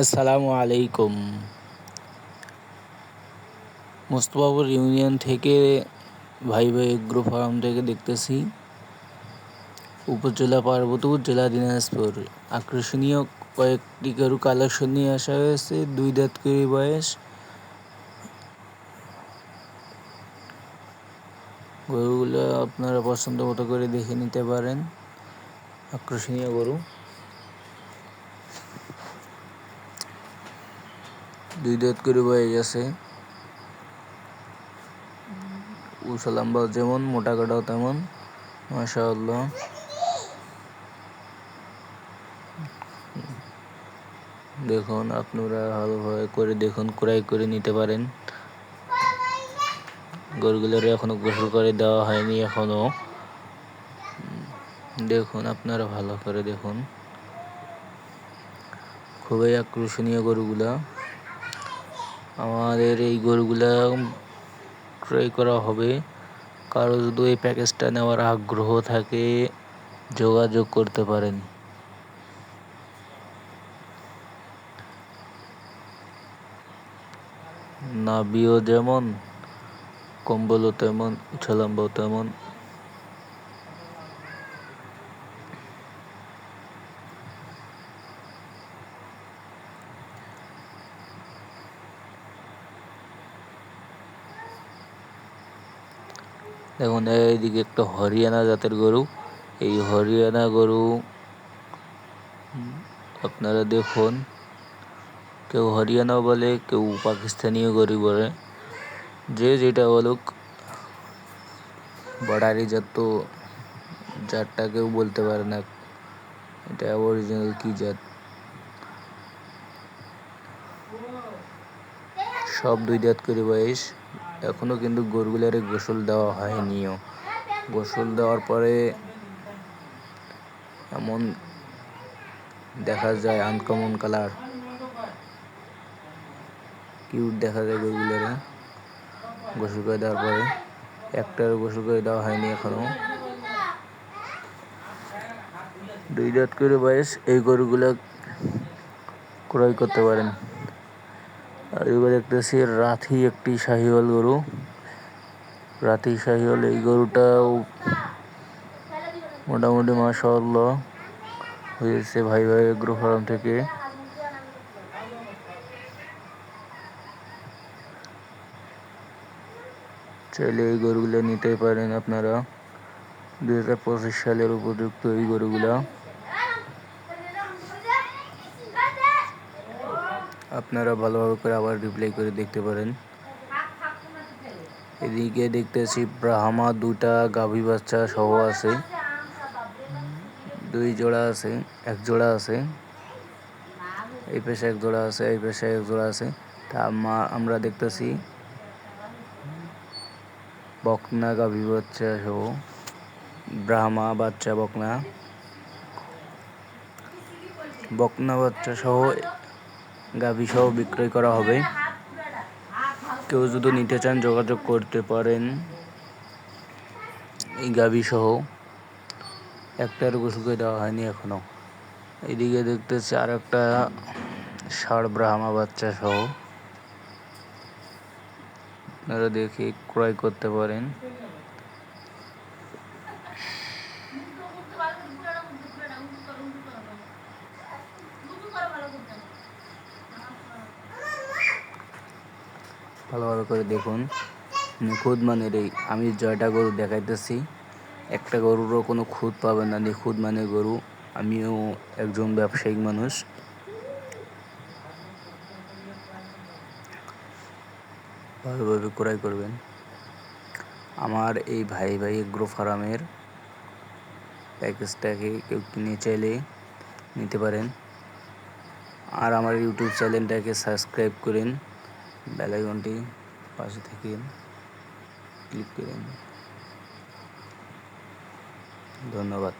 আসসালামু আলাইকুম। মোস্তফাপুর ইউনিয়ন থেকে ভাই ভাই এগ্রো ফার্ম থেকে দেখতেছি, উপজেলা পার্বতীপুর, জেলা দিনাজপুর। আকর্ষণীয় কয়েকটি গরু কালেকশন নিয়ে আসা হয়েছে, দুই দাঁত করে বয়স। গরুগুলো আপনারা পছন্দ মতো করে দেখে নিতে পারেন। আকর্ষণীয় গরু। দুই দাঁত করে বয়স আছে উঁচা লম্বা যেমন, মোটা কাটাও তেমন, মাশাআল্লাহ। দেখুন, আপনারা ভালোভাবে করে দেখুন, ক্রয় করে নিতে পারেন। গরুগুলোর এখনও গোসল করে দেওয়া হয়নি এখনও। দেখুন, আপনারা ভালো করে দেখুন। খুবই আকর্ষণীয় গরুগুলা। আমাদের এই গরুগুলা ক্রয় করা হবে। কারও যদি এই প্যাকেজটা নেওয়ার আগ্রহ থাকে, যোগাযোগ করতে পারেন। নাবিও যেমন, কম্বলও তেমন, উছালাম্বাও তেমন। দেখুন, এইদিকে একটা হরিয়ানা জাতের গরু। এই হরিয়ানা গরু, আপনারা দেখুন, কেউ হরিয়ানা বলে, কেউ পাকিস্তানিও গরু বলে। যে যেটা বলুক, বর্ডারি জাত তো জাতটা কেউ বলতে পারে না। এটা অরিজিনাল কি জাত? সব দুই দাঁত করে বয়স। এখনও কিন্তু গরুগুলার গোসল দেওয়া হয়নিও। গোসল দেওয়ার পরে এমন দেখা যায় আনকমন কালার কিউট দেখা যায় গরুগুলোরে গোসল করে দেওয়ার পরে। একটার গোসল করে দেওয়া হয়নি এখনও। দুই দাঁত করে বয়স, এই গরুগুলো ক্রয় করতে পারেন। আর এবার দেখতেছি রাথি একটি শাহিওয়াল গরু। রাথি শাহিওয়াল এই গরুটাও মোটামুটি মাশাআল্লাহ হয়েছে ভাই ভাই এগ্রো ফার্ম থেকে। চাইলে এই গরুগুলো নিতে পারেন আপনারা। দু হাজার পঁচিশ সালের উপযুক্ত এই গরুগুলা। আপনারা ভালোভাবে করে আবার রিপ্লাই করে দেখতে পারেন। এদিকে দেখতেছি ব্রাহ্মা দুটা গাভী বাচ্চা সহ আছে। দুই জোড়া আছে, এক জোড়া আছে। এই পেশে এক জোড়া আছে, এই পেশে এক জোড়া আছে। তা মা, আমরা দেখতেছি বকনা গাভী বাচ্চা সহ, ব্রাহ্মা বাচ্চা বকনা। বকনা বাচ্চা সহ গাভী সহ বিক্রয় করা হবে। কেউ যদি নিতে চান, যোগাযোগ করতে পারেন। এই গাভী সহ একটার গোসল করে দেওয়া হয়নি এখনও। এদিকে দেখতেছি আর একটা ষাড় ব্রাহ্মা বাচ্চা সহ। আপনারা দেখে ক্রয় করতে পারেন। ভালোভাবে করে দেখুন। নিখুঁত মানের এই আমি জয়টা গরু দেখাইতেছি। একটা গরুরও কোনো খুঁত পাবে না নিখুঁত মানের গরু। আমিও একজন ব্যবসায়িক মানুষ। ভালোভাবে ক্রয় করবেন। আমার এই ভাই ভাই এগ্রো ফার্মের প্যাকেজটাকে কেউ কিনে চাইলে নিতে পারেন। আর আমার ইউটিউব চ্যানেলটাকে সাবস্ক্রাইব করেন। বেলাইকনটি পাশে থেকে ক্লিক করেন ধন্যবাদ।